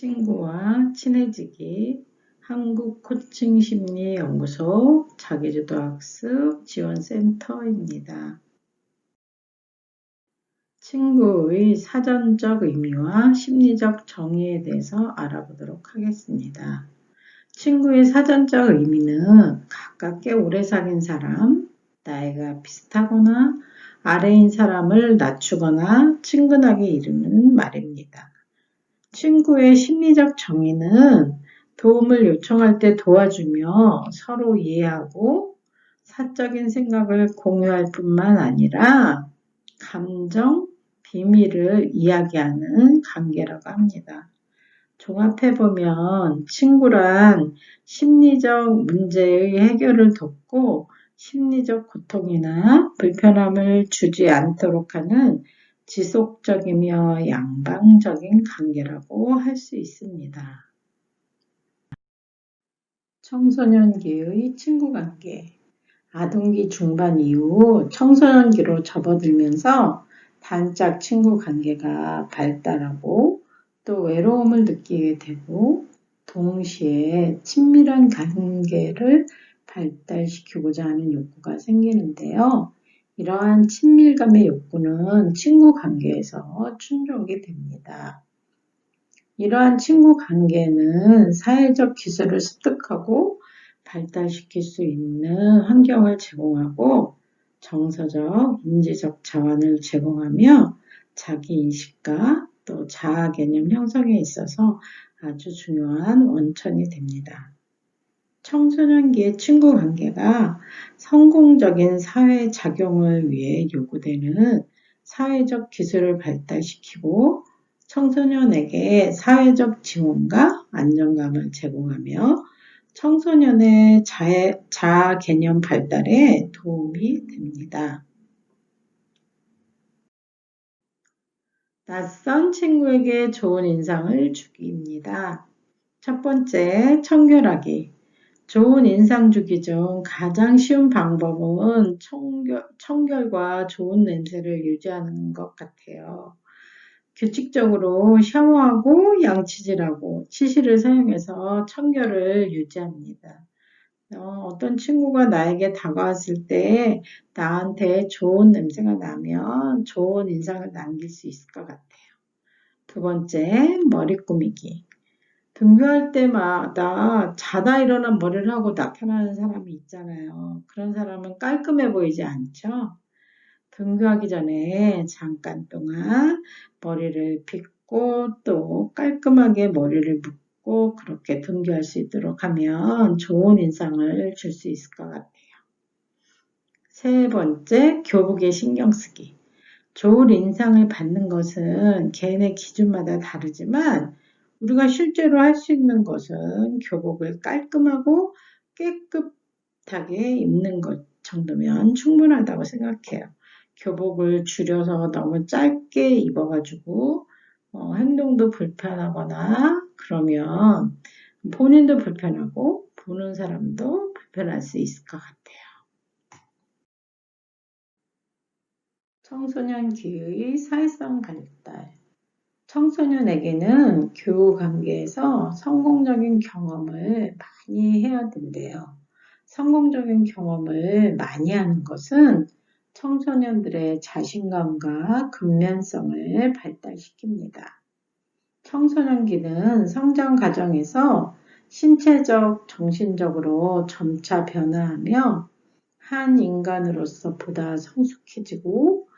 친구와 친해지기 한국 코칭 심리 연구소 자기주도 학습 지원센터입니다. 친구의 사전적 의미와 심리적 정의에 대해서 알아보도록 하겠습니다. 친구의 사전적 의미는 가깝게 오래 사귄 사람, 나이가 비슷하거나 아래인 사람을 낮추거나 친근하게 이르는 말입니다. 친구의 심리적 정의는 도움을 요청할 때 도와주며 서로 이해하고 사적인 생각을 공유할 뿐만 아니라 감정, 비밀을 이야기하는 관계라고 합니다. 종합해보면 친구란 심리적 문제의 해결을 돕고 심리적 고통이나 불편함을 주지 않도록 하는 지속적이며 양방적인 관계라고 할 수 있습니다. 청소년기의 친구 관계 아동기 중반 이후 청소년기로 접어들면서 단짝 친구 관계가 발달하고 또 외로움을 느끼게 되고 동시에 친밀한 관계를 발달시키고자 하는 욕구가 생기는데요. 이러한 친밀감의 욕구는 친구 관계에서 충족이 됩니다. 이러한 친구 관계는 사회적 기술을 습득하고 발달시킬 수 있는 환경을 제공하고 정서적, 인지적 자원을 제공하며 자기 인식과 또 자아 개념 형성에 있어서 아주 중요한 원천이 됩니다. 청소년기의 친구 관계가 성공적인 사회 작용을 위해 요구되는 사회적 기술을 발달시키고 청소년에게 사회적 지원과 안정감을 제공하며 청소년의 자해, 자아 개념 발달에 도움이 됩니다. 낯선 친구에게 좋은 인상을 주기입니다. 첫 번째, 청결하기. 좋은 인상 주기 중 가장 쉬운 방법은 청결, 청결과 좋은 냄새를 유지하는 것 같아요. 규칙적으로 샤워하고 양치질하고 치실을 사용해서 청결을 유지합니다. 어, 떤 친구가 나에게 다가왔을 때 나한테 좋은 냄새가 나면 좋은 인상을 남길 수 있을 것 같아요. 두 번째, 머리 꾸미기. 등교할 때마다 자다 일어나 머리를 하고 나타나는 사람이 있잖아요. 그런 사람은 깔끔해 보이지 않죠? 등교하기 전에 잠깐 동안 머리를 빗고 또 깔끔하게 머리를 묶고 그렇게 등교할 수 있도록 하면 좋은 인상을 줄 수 있을 것 같아요. 세 번째, 교복에 신경 쓰기. 좋은 인상을 받는 것은 개인의 기준마다 다르지만 우리가 실제로 할 수 있는 것은 교복을 깔끔하고 깨끗하게 입는 것 정도면 충분하다고 생각해요. 교복을 줄여서 너무 짧게 입어가지고 어, 행동도 불편하거나 그러면 본인도 불편하고 보는 사람도 불편할 수 있을 것 같아요. 청소년 기의 사회성 발달 청소년에게는 교우 관계에서 성공적인 경험을 많이 해야 된대요. 성공적인 경험을 많이 하는 것은 청소년들의 자신감과 근면성을 발달시킵니다. 청소년기는 성장 과정에서 신체적, 정신적으로 점차 변화하며 한 인간으로서 보다 성숙해지고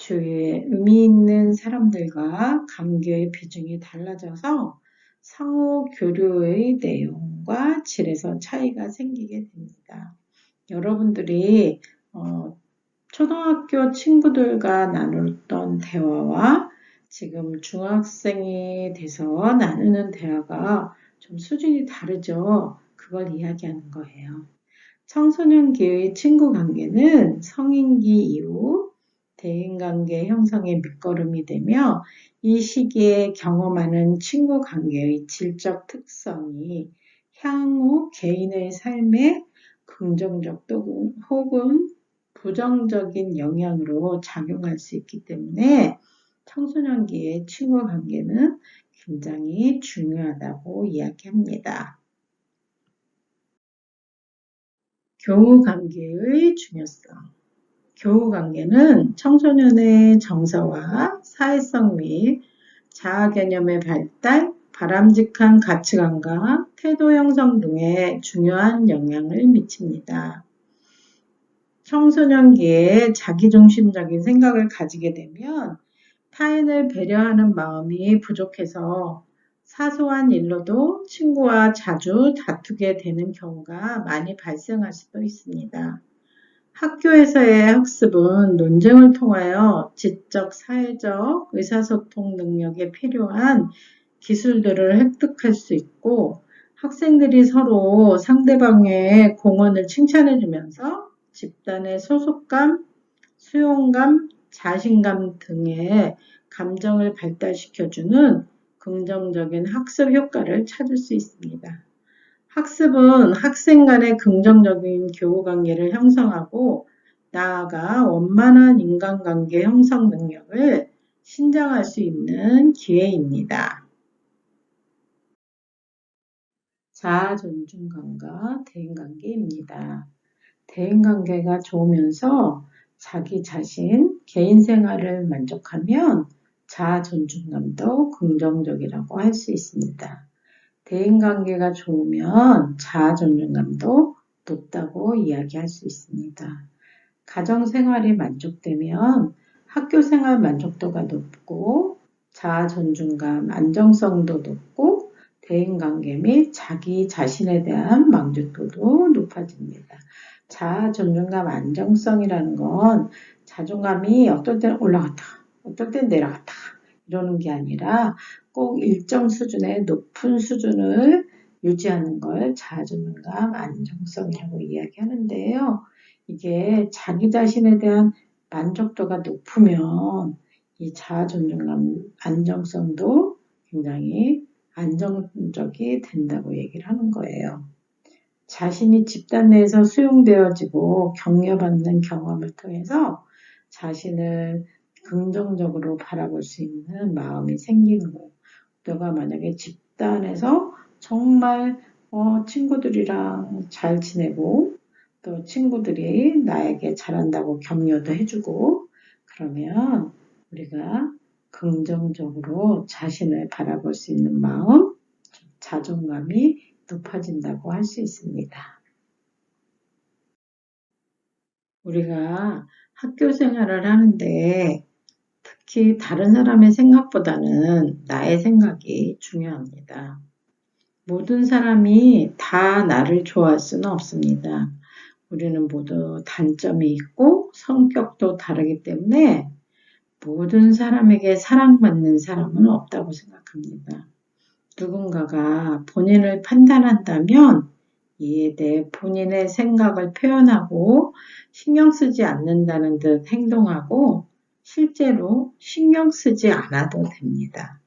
주위에 의미 있는 사람들과 관계의 비중이 달라져서 상호 교류의 내용과 질에서 차이가 생기게 됩니다. 여러분들이 어, 초등학교 친구들과 나눴던 대화와 지금 중학생이 돼서 나누는 대화가 좀 수준이 다르죠. 그걸 이야기하는 거예요. 청소년기의 친구 관계는 성인기 이후 대인관계 형성의 밑거름이 되며 이 시기에 경험하는 친구 관계의 질적 특성이 향후 개인의 삶에 긍정적 또 혹은 부정적인 영향으로 작용할 수 있기 때문에 청소년기의 친구 관계는 굉장히 중요하다고 이야기합니다. 교우 관계의 중요성. 교우 관계는 청소년의 정서와 사회성 및 자아 개념의 발달, 바람직한 가치관과 태도 형성 등에 중요한 영향을 미칩니다. 청소년기에 자기중심적인 생각을 가지게 되면 타인을 배려하는 마음이 부족해서 사소한 일로도 친구와 자주 다투게 되는 경우가 많이 발생할 수도 있습니다. 학교에서의 학습은 논쟁을 통하여 지적, 사회적, 의사소통 능력에 필요한 기술들을 획득할 수 있고 학생들이 서로 상대방의 공헌을 칭찬해주면서 집단의 소속감, 수용감, 자신감 등의 감정을 발달시켜주는 긍정적인 학습 효과를 찾을 수 있습니다. 학습은 학생 간의 긍정적인 교우 관계를 형성하고 나아가 원만한 인간관계 형성 능력을 신장할 수 있는 기회입니다. 자아 존중감과 대인관계입니다. 대인관계가 좋으면서 자기 자신, 개인 생활을 만족하면 자아 존중감도 긍정적이라고 할 수 있습니다. 대인관계가 좋으면 자아 존중감도 높다고 이야기할 수 있습니다. 가정 생활이 만족되면 학교 생활 만족도가 높고 자아 존중감, 안정성도 높고 대인관계 및 자기 자신에 대한 만족도도 높아집니다. 자아 존중감 안정성이라는 건 자존감이 어떨 땐 올라갔다, 어떨 땐 내려갔다 이러는 게 아니라 꼭 일정 수준의 높은 수준을 유지하는 걸 자아 존중감 안정성이라고 이야기하는데요. 이게 자기 자신에 대한 만족도가 높으면 이 자아 존중감 안정성도 굉장히 안정적이 된다고 얘기를 하는 거예요. 자신이 집단 내에서 수용되어지고 격려받는 경험을 통해서 자신을 긍정적으로 바라볼 수 있는 마음이 생기는 거예요. 내가 만약에 집단에서 정말 어, 친구들이랑 잘 지내고 또 친구들이 나에게 잘한다고 격려도 해주고 그러면 우리가 긍정적으로 자신을 바라볼 수 있는 마음, 자존감이 높아진다고 할 수 있습니다. 우리가 학교 생활을 하는데 특히 다른 사람의 생각보다는 나의 생각이 중요합니다. 모든 사람이 다 나를 좋아할 수는 없습니다. 우리는 모두 단점이 있고 성격도 다르기 때문에 모든 사람에게 사랑받는 사람은 없다고 생각합니다. 누군가가 본인을 판단한다면 이에 대해 본인의 생각을 표현하고 신경 쓰지 않는다는 듯 행동하고 실제로 신경 쓰지 않아도 됩니다.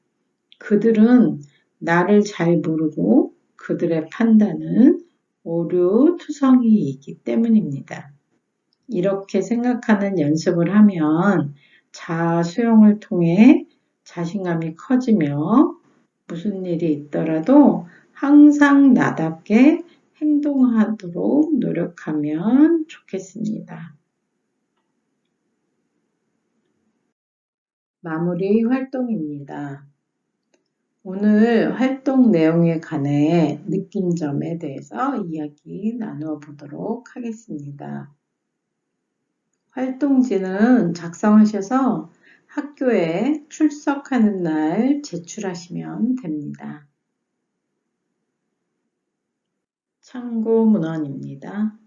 그들은 나를 잘 모르고 그들의 판단은 오류 투성이이기 때문입니다. 이렇게 생각하는 연습을 하면 자아 수용을 통해 자신감이 커지며 무슨 일이 있더라도 항상 나답게 행동하도록 노력하면 좋겠습니다. 마무리 활동입니다. 오늘 활동 내용에 관해 느낀 점에 대해서 이야기 나누어 보도록 하겠습니다. 활동지는 작성하셔서 학교에 출석하는 날 제출하시면 됩니다. 참고 문헌입니다.